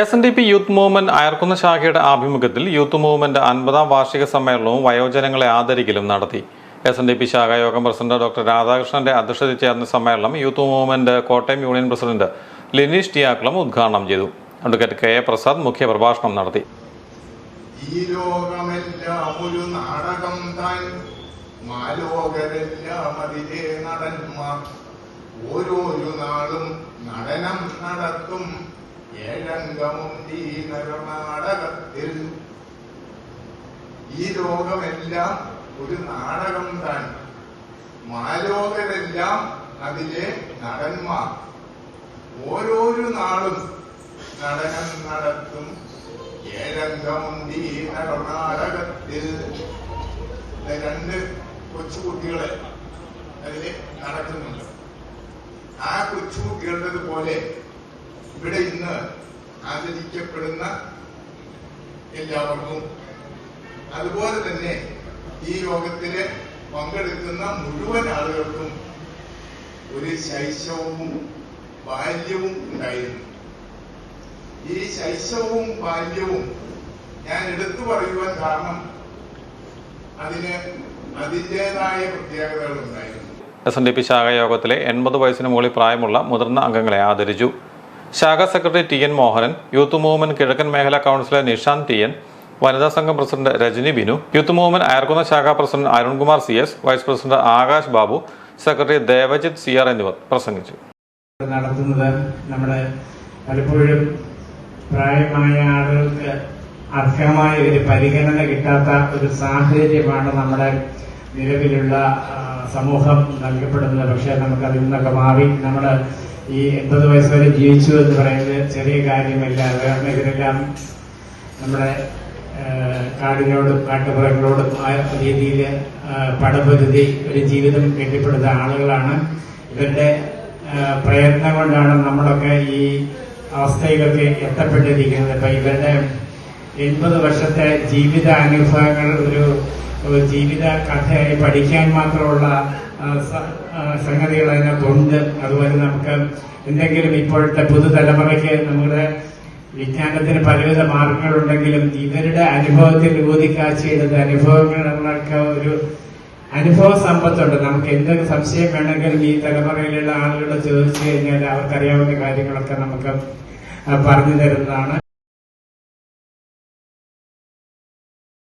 S N D P youth movement Ayarkunnam ശാഖയുടെ ആഭിമുഖ്യത്തിൽ youth movement അൻപതാം വാർഷിക സമ്മേളനവും വയോജനങ്ങളെ ആദരിക്കലും നടത്തി. എസ് എൻ ഡി പി ശാഖ യോഗം പ്രസിഡന്റ് ഡോക്ടർ രാധാകൃഷ്ണന്റെ അധ്യക്ഷതയിൽ ചേർന്ന സമ്മേളനം youth movement Kottayam union president Lineesh Thiyakkulam ഉദ്ഘാടനം ചെയ്തു. അഡ്വക്കേറ്റ് കെ എ പ്രസാദ് മുഖ്യപ്രഭാഷണം നടത്തി. ഈ ഒരു നാടകം നാളും നടനം നടത്തും. ഏഴംഗമുണ്ട് ഈ ലോകമെല്ലാം ഒരു നാടകം തന്നെ മാലോകരെല്ലാം അതിലെ നടന്മാർ. ഓരോരു നാളും നടനം നടത്തും ഏഴംഗമുണ്ട് കർണാടകത്തിൽ രണ്ട് കൊച്ചുകുട്ടികളെ അതിൽ നടക്കുന്നുണ്ട്. ആ കൊച്ചുകുട്ടികളുടെ പോലെ ഇവിടെ ഇന്ന് ആചരിക്കപ്പെടുന്ന എല്ലാവർക്കും അതുപോലെ തന്നെ ഈ യോഗത്തിൽ പങ്കെടുക്കുന്ന മുഴുവൻ ആളുകൾക്കും ഒരു ശൈശവവും ബാല്യവും ഉണ്ടായിരുന്നു. ഈ ശൈശവവും ബാല്യവും ഞാൻ എടുത്തു പറയുവാൻ കാരണം അതിന് അതിന്റെതായ പ്രത്യേകതകൾ ഉണ്ടായിരുന്നു എസ് എൻ ഡി പി ശാഖ യോഗത്തിലെ എൺപത് വയസ്സിന് മുകളിൽ പ്രായമുള്ള മുതിർന്ന അംഗങ്ങളെ ആദരിച്ചു. ശാഖാ secretary T N Mohanan youth movement കിഴക്കൻ മേഖലാ കൗൺസിലർ നിഷാന്ത് ടി എൻ വനിതാ സംഘം president Rajani Binu youth movement Ayarkunnam ശാഖാ president Arunkumar C S vice president Akash Babu secretary Devajith C R എന്നിവർ പ്രസംഗിച്ചു. നടത്തുന്നത് നമ്മുടെ പലപ്പോഴും പ്രായമായ ആളുകൾക്ക് അർഹമായ ഒരു പരിഗണന കിട്ടാത്ത ഒരു സാഹചര്യമാണ് നമ്മുടെ നിലവിലുള്ള സമൂഹം നൽകപ്പെടുന്നത്. പക്ഷേ നമുക്കതിൽ നിന്നൊക്കെ മാറി നമ്മൾ ഈ എൺപത് വയസ്സ് വരെ ജീവിച്ചു എന്ന് പറയുന്നത് ചെറിയ കാര്യമല്ല. കാരണം ഇവരെല്ലാം നമ്മുടെ കാടിനോടും കാട്ടുപുറങ്ങളോടും ആ രീതിയിൽ പടപൊരുതി ഒരു ജീവിതം കെട്ടിപ്പടുത്ത ആളുകളാണ്. ഇവരുടെ പ്രയത്നം കൊണ്ടാണ് നമ്മളൊക്കെ ഈ അവസ്ഥയിലൊക്കെ എത്തപ്പെട്ടിരിക്കുന്നത്. അപ്പൊ ഇവരുടെ എൺപത് വർഷത്തെ ജീവിത അനുഭവങ്ങൾ ഒരു ജീവിത കഥയായി പഠിക്കാൻ മാത്രമുള്ള സംഗതികൾ അതിനകത്തുണ്ട്. അതുപോലെ നമുക്ക് എന്തെങ്കിലും ഇപ്പോഴത്തെ പുതുതലമുറയ്ക്ക് നമ്മുടെ വിജ്ഞാനത്തിന് പലവിധ മാർഗങ്ങളുണ്ടെങ്കിലും ഇവരുടെ അനുഭവത്തിൽ അനുഭവങ്ങൾ അനുഭവങ്ങളൊക്കെ ഒരു അനുഭവ സമ്പത്തുണ്ട്. നമുക്ക് എന്തൊക്കെ സംശയം വേണമെങ്കിലും ഈ തലമുറയിലുള്ള ആളുകളോട് ചോദിച്ചു കഴിഞ്ഞാൽ അവർക്കറിയാവുന്ന കാര്യങ്ങളൊക്കെ നമുക്ക് പറഞ്ഞു തരുന്നതാണ്.